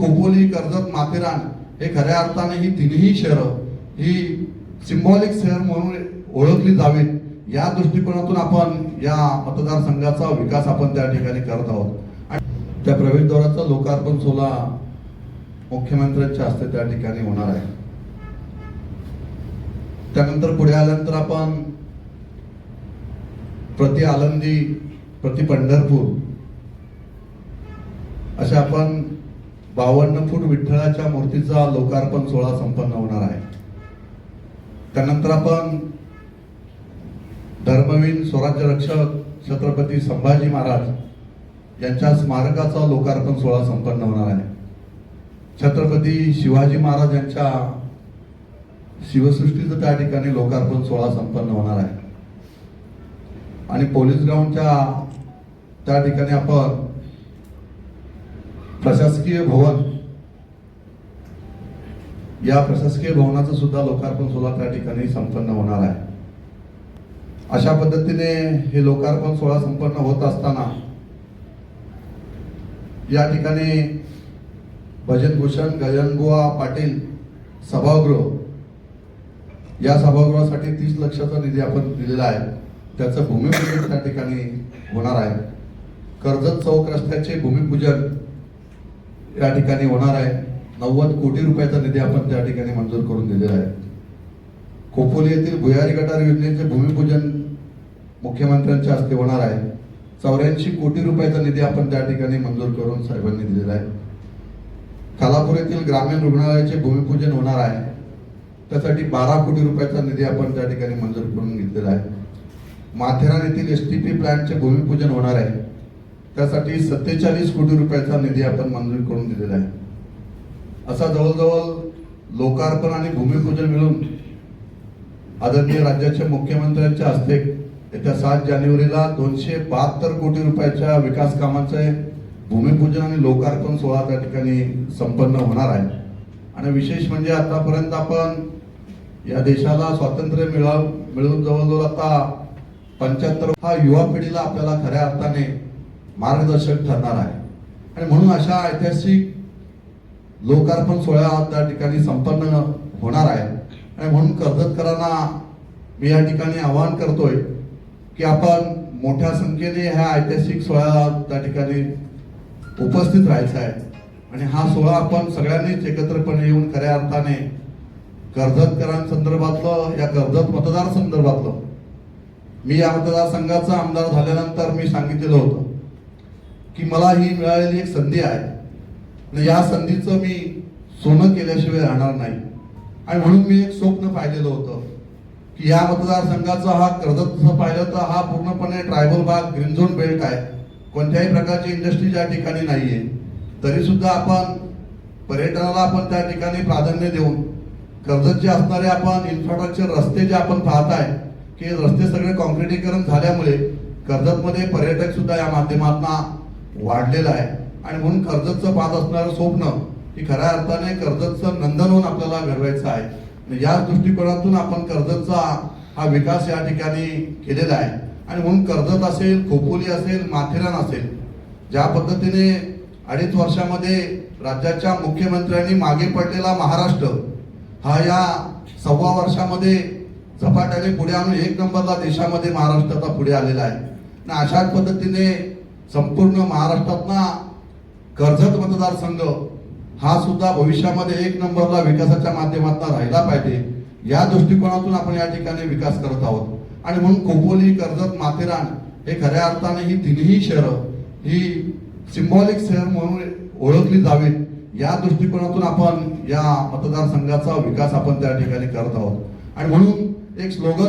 खोपोली कर्जत माथेरान हे खऱ्या अर्थाने ही तिन्ही शहरं ही सिम्बॉलिक शहर म्हणून ओळखली जावीत. या दृष्टिकोनातून आपण या मतदारसंघाचा विकास आपण त्या ठिकाणी करत आहोत. आणि त्या प्रवेशद्वाराचा लोकार्पण सोहळा मुख्यमंत्र्यांच्या हस्ते त्या ठिकाणी होणार आहे. त्यानंतर पुढे आल्यानंतर आपण प्रति आलंदी प्रति पंढरपूर अशा आपण बावन्न फूट विठ्ठलाच्या मूर्तीचा लोकार्पण सोहळा संपन्न होणार आहे. त्यानंतर आपण धर्मवीर स्वराज्य रक्षक छत्रपती संभाजी महाराज यांच्या स्मारकाचा लोकार्पण सोहळा संपन्न होणार आहे. छत्रपती शिवाजी महाराज यांच्या शिवसृष्टीचं त्या ठिकाणी लोकार्पण सोहळा संपन्न होणार आहे. आणि पोलीस ग्राउंडच्या त्या ठिकाणी आपण प्रशासकीय भवन. या प्रशासकीय भवनाचं सुद्धा लोकार्पण सोहळा त्या ठिकाणी संपन्न होणार आहे. अशा पद्धतीने हे लोकार्पण सोहळा संपन्न होत असताना या ठिकाणी भजनभूषण गजनबुवा पाटील सभागृह या सभागृहासाठी तीस लक्षाचा निधी आपण दिलेला आहे. त्याचं भूमिपूजन त्या ठिकाणी होणार आहे. कर्जत चौक रस्त्याचे भूमिपूजन या ठिकाणी होणार आहे. नव्वद कोटी रुपयाचा निधी आपण त्या ठिकाणी मंजूर करून दिलेला आहे. खोपोली येथील भुयारी गटार योजनेचे भूमिपूजन मुख्यमंत्र्यांच्या हस्ते होणार आहे. चौऱ्याऐंशी कोटी रुपयाचा निधी आपण त्या ठिकाणी मंजूर करून साहेबांनी दिलेला आहे. खालापूर येथील ग्रामीण रुग्णालयाचे भूमिपूजन होणार आहे. त्यासाठी बारा कोटी रुपयाचा निधी आपण त्या ठिकाणी मंजूर करून घेतलेला आहे. माथेरान येथील एस टी पी प्लॅनचे भूमिपूजन होणार आहे. त्यासाठी सत्तेचाळीस कोटी रुपयाचा निधी आपण मंजूर करून दिलेला आहे. असा जवळजवळ लोकार्पण आणि भूमिपूजन मिळून आदरणीय राज्याच्या मुख्यमंत्र्यांच्या हस्ते येत्या सात जानेवारीला दोनशे बहात्तर कोटी रुपयाच्या विकास कामांचे भूमिपूजन आणि लोकार्पण सोहळा त्या ठिकाणी संपन्न होणार आहे. आणि विशेष म्हणजे आतापर्यंत आपण या देशाला स्वातंत्र्य मिळव मिळून जवळजवळ आता पंच्याहत्तर हा युवा पिढीला आपल्याला खऱ्या अर्थाने मार्गदर्शक ठरणार आहे. आणि म्हणून अशा ऐतिहासिक लोकार्पण सोहळा त्या ठिकाणी संपन्न होणार आहे आणि म्हणून कर्जतकरांना मी या ठिकाणी आवाहन करतोय की आपण मोठ्या संख्येने ह्या ऐतिहासिक सोहळा त्या ठिकाणी उपस्थित राहायचं आहे. आणि हा सोहळा आपण सगळ्यांनीच एकत्रपणे येऊन खऱ्या अर्थाने कर्जतकरांसंदर्भातलं या कर्जत मतदार संदर्भातलं मी या मतदारसंघाचा आमदार झाल्यानंतर मी सांगितलेलं होतं. की मला ही मिळालेली एक संधी आहे. आणि या संधीचं मी सोनं केल्याशिवाय राहणार नाही. आणि म्हणून मी एक स्वप्न पाहिलेलं होतं की या मतदारसंघाचा हा कर्जतचं पाहिलं तर हा पूर्णपणे ट्रायबल भाग ग्रीन झोन बेल्ट आहे. कोणत्याही प्रकारची इंडस्ट्री ज्या ठिकाणी नाही आहे तरीसुद्धा आपण पर्यटनाला आपण त्या ठिकाणी प्राधान्य देऊन कर्जत जे असणारे आपण इन्फ्रास्ट्रक्चर रस्ते जे आपण पाहताय की रस्ते सगळे कॉन्क्रिटीकरण झाल्यामुळे कर्जतमध्ये पर्यटक सुद्धा या माध्यमातून वाढलेला आहे. आणि म्हणून कर्जतचं पाहत असणारं स्वप्न की खऱ्या अर्थाने कर्जतचं नंदनवन आपल्याला घडवायचं आहे. या दृष्टिकोनातून आपण कर्जतचा हा विकास या ठिकाणी केलेला आहे. आणि म्हणून कर्जत असेल खोपोली असेल माथेरान असेल ज्या पद्धतीने अडीच वर्षामध्ये राज्याच्या मुख्यमंत्र्यांनी मागे पडलेला महाराष्ट्र हा या सव्वा वर्षामध्ये झपाट्याने पुढे आणून एक नंबरला देशामध्ये महाराष्ट्राचा पुढे आलेला आहे. आणि अशाच पद्धतीने संपूर्ण महाराष्ट्रातला कर्जत मतदारसंघ हा सुद्धा भविष्यामध्ये एक नंबरला विकासाच्या माध्यमातून राहिला पाहिजे. या दृष्टिकोनातून आपण या ठिकाणी विकास करत आहोत. आणि म्हणून खोपोली कर्जत माथेरान हे खऱ्या अर्थाने ही तिन्ही शहरं ही सिम्बॉलिक शहर म्हणून ओळखली जावीत. या दृष्टिकोनातून आपण या मतदारसंघाचा विकास आपण त्या ठिकाणी करत आहोत. आणि म्हणून एक स्लोगन